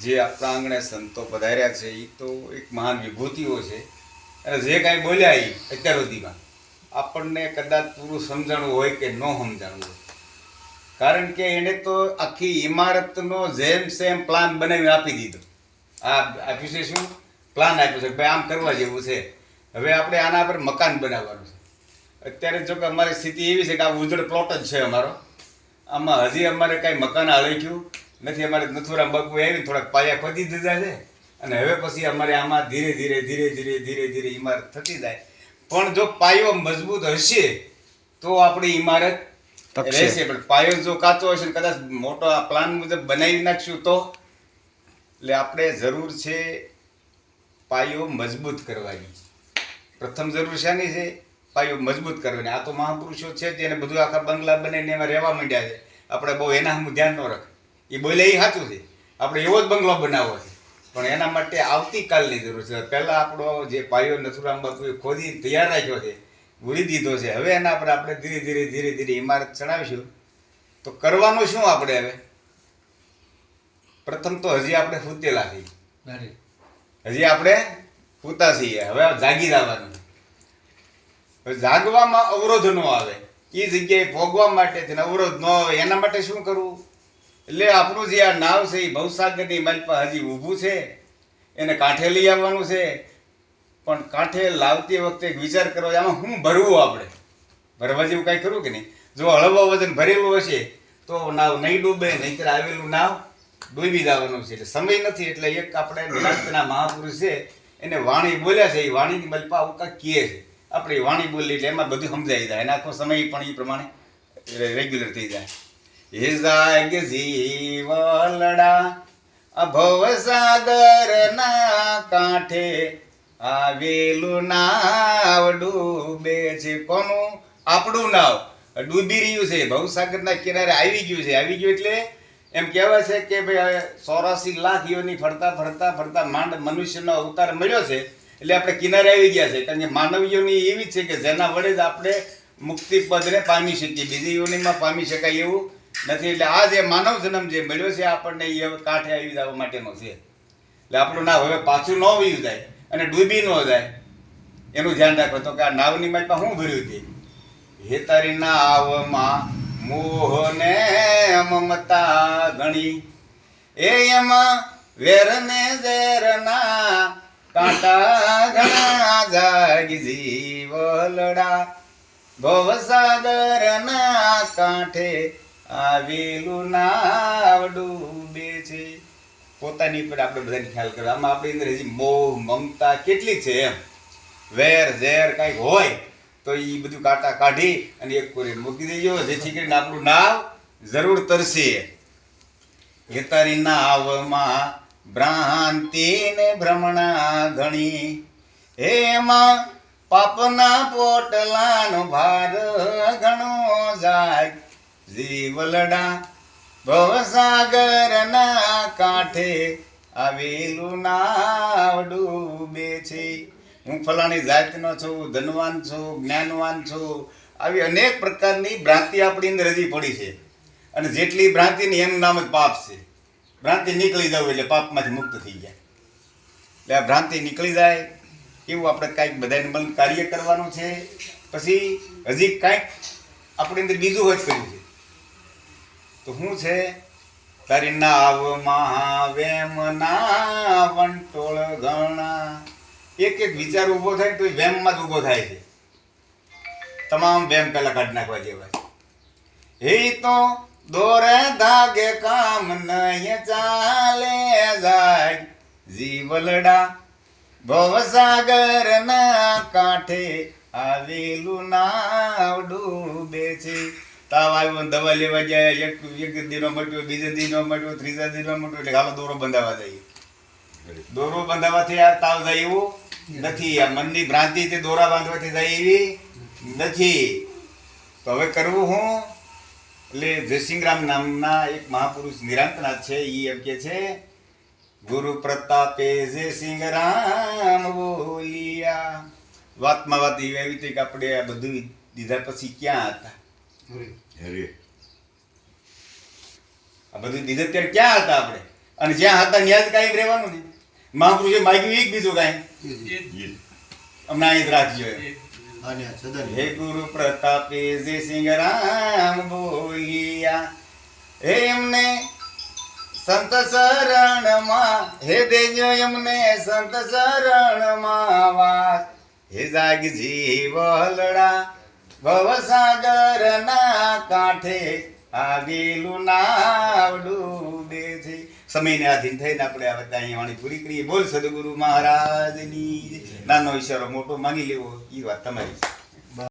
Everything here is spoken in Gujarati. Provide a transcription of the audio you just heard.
જે આપણા આંગણે સંતો પધાર્યા છે એ તો એક મહાન વિભૂતિઓ છે. અને જે કાંઈ બોલ્યા એ અત્યાર સુધીમાં આપણને કદાચ પૂરું સમજાણું હોય કે ન સમજાણું હોય. કારણ કે એણે તો આખી ઇમારતનો જેમ સેમ પ્લાન બનાવી આપી દીધો. આ આપ્યું છે શું? પ્લાન આપ્યો છે ભાઈ આમ કરવા જેવું છે. હવે આપણે આના પર મકાન બનાવવાનું છે. અત્યારે જો કે અમારી સ્થિતિ એવી છે કે આ ઉજળ પ્લોટ જ છે અમારો. આમાં હજી અમારે કાંઈ મકાન હળગ્યું નથી અમારે નથુરામ બાપુ આવીને થોડાક પાયા ખોદી દીધા છે. અને હવે પછી અમારે આમાં ધીરે ધીરે ધીરે ધીરે ધીરે ધીરે ઇમારત થતી જાય. પણ જો પાયો મજબૂત હશે તો આપણી ઇમારત રહેશે. પણ પાયો જો કાચો હશે ને કદાચ મોટો આ પ્લાન મુજબ બનાવી નાખશું તો? એટલે આપણે જરૂર છે પાયો મજબૂત કરવાની. પ્રથમ જરૂર શાની છે પાયો મજબૂત કરવાની. આ તો મહાપુરુષો છે જેને બધું આખા બંગલા બને એમાં રહેવા માંડ્યા છે. આપણે બહુ એના હું ધ્યાન ન રાખે એ બોલે એ સાચું છે. આપણે એવો જ બંગલો બનાવવો છે. પણ એના માટે આવતીકાલની જરૂર છે. પહેલાં આપણો જે પાયો નથુરામ બાપુએ ખોદી તૈયાર રાખ્યો છે ભૂલી દીધો છે હવે એના પર આપણે ધીરે ધીરે ધીરે ધીરે ઇમારત ચડાવીશું. તો કરવાનું શું આપણે હવે? પ્રથમ તો હજી આપણે સૂતેલા છીએ. હજી આપણે પૂતા છીએ. હવે જાગી જવાનું. જાગવામાં અવરોધ ન આવે. એ જગ્યાએ ભોગવા માટે થઈને અવરોધ ન આવે. એના માટે શું કરવું? એટલે આપણું જે આ નાવ છે એ ભવસાગરની માલપા હજી ઊભું છે. એને કાંઠે લઈ આવવાનું છે. પણ કાંઠે લાવતી વખતે એક વિચાર કરો આમાં શું ભરવું આપણે? ભરવા જેવું કાંઈ ખરું કે નહીં? જો હળવા વજન ભરેલું હશે, તો નાવ નહીં ડૂબે, નહીંતર આવેલું નાવ ડૂબી જવાનું છે. એટલે સમય નથી, એટલે એક આપણે નિરાંતના મહાપુરુષ છે, એને વાણી બોલ્યા છે. એ વાણીની બલપા આવું કાંઈક કહે છે. આપણે વાણી બોલી એટલે એમાં બધું સમજાઈ જાય. અને આખો સમય પણ એ પ્રમાણે રેગ્યુલર થઈ જાય. હે જાગ જીવલડા, અભવ સાગર ના કાંઠે આવેલું નાવ ડૂબે છે. કોનું? આપણું નાવ. ડૂબી રહ્યું છે. ભવસાગરના કિનારે આવી ગયું છે. આવી ગયું એટલે એમ કહેવાય છે કે ભાઈ ચોરાસી લાખ યોની ફરતા ફરતા ફરતા માંડ મનુષ્યનો અવતાર મળ્યો છે. એટલે આપણે કિનારે આવી ગયા છે. કારણ કે માનવ યોની એવી છે કે જેના વડે જ આપણે મુક્તિ પદને પામી શકીએ. બીજી યોનીમાં પામી શકાય એવું નથી, એટલે આ જે માનવ જન્મ જે મળ્યો છે, આપણને એ કાંઠે આવી જવા માટેનો છે. એટલે આપણું નાવ હવે પાછું ન વયું જાય અને ડૂબી ન જાય. એનું ધ્યાન રાખો તો કે આ નાવની માલપા શું ભર્યું છે? હેતારી નાવમાં મોહને મમતા ઘણી એ એમાં વેરને ઝેરના કાંટા ઘણા જાગી જીવલડા. ભવસાગરના કાંઠે આવેલું નાવ ડૂબે છે. પોતાની પર આપણે બધાને ખ્યાલ કરો, આમાં આપણી અંદર હજી મોહ, મમતા કેટલી છે એમ? વેર, ઝેર કાંઈક હોય, તો એ બધું કાંટા કાઢી અને એક કોરી મૂકી દેજો, જેથી કરીને આપણું નાવ જરૂર તરશે. હેતારી નાવમાં ભ્રાંતિ ને ભ્રમણા ઘણી એમાં પાપના પોટલાનો ભાર ઘણો જાય. જીવલડા ભવસાગરના કાંઠે આવેલું નાવ ડૂબે છે. હું ફલાણી જાતનો છું, ધનવાન છું, જ્ઞાનવાન છું. આવી અનેક પ્રકારની ભ્રાંતિ આપણી અંદર હજી પડી છે. અને જેટલી ભ્રાંતિની એનું નામ જ પાપ છે. ભ્રાંતિ નીકળી જવું એટલે પાપમાંથી મુક્ત થઈ જાય. એટલે આ ભ્રાંતિ નીકળી જાય એવું આપણે કાંઈક બધાને મન કાર્ય કરવાનું છે. પછી હજી કાંઈક આપણી અંદર બીજું જ કર્યું છે. તો શું છે? તારી નાવ મહાવેમ ના વંટોળ ગણા. એક એક વિચાર ઊભો થાય તો વેમમાં જ ઊભો થાય છે. તમામ વેમ પેલા કાઢી નાખવા જેવા છે. હે તો દોરે ધાગે કામ નહીં ચાલે જાય. જીવલડા ભવસાગર ના કાંઠે આવેલું નાવ ડૂબે છે. તાવ આવ્યો દવા લેવા જાય, એક એક દિનો મટ્યો, બીજે દિનો મટ્યો, ત્રીજા દિનો મટ્યો, એટલે હાલો દોરો બંધાવા જઈએ. દોરો બંધાવાથી આ તાવ જાય એવું નથી. આ મનની ભ્રાંતિથી દોરા બાંધવાથી જાય એવી નથી. તો હવે કરવું હું? એટલે જયસિંહરામ નામના એક મહાપુરુષ નિરાંતનાથ છે એ એમ કે છે, ગુરુ પ્રતાપે રામ બોલિયા. વાતમાં વાત એવી આવી હતી કે આપણે આ બધું દીધા પછી ક્યાં હતા? આ બધું દીધા ત્યારે ક્યાં હતા આપણે? અને જ્યાં હતા ત્યાં જ કાંઈ રહેવાનું ને મહાપુરુષે માગ્યું એક બીજું કાંઈ. હમણાં અહીં જ. રાખજો હે ગુરુ પ્રતાપે જે સિંહ રામ બોલિયા હે એમને સંત શરણમાં હે દેજો એમને સંત શરણમાં વાત. હે જાગજી વલડા ભવસાગર ના કાંઠે આગેલું નાવડું ડૂબે છે સમયને આધીન થઈને આપણે આ બધા અહીંયા વાણી પૂરી કરીએ. બોલ સદગુરુ મહારાજની. નાનો ઈશારો મોટો માની લેવો. એ વાત તમારી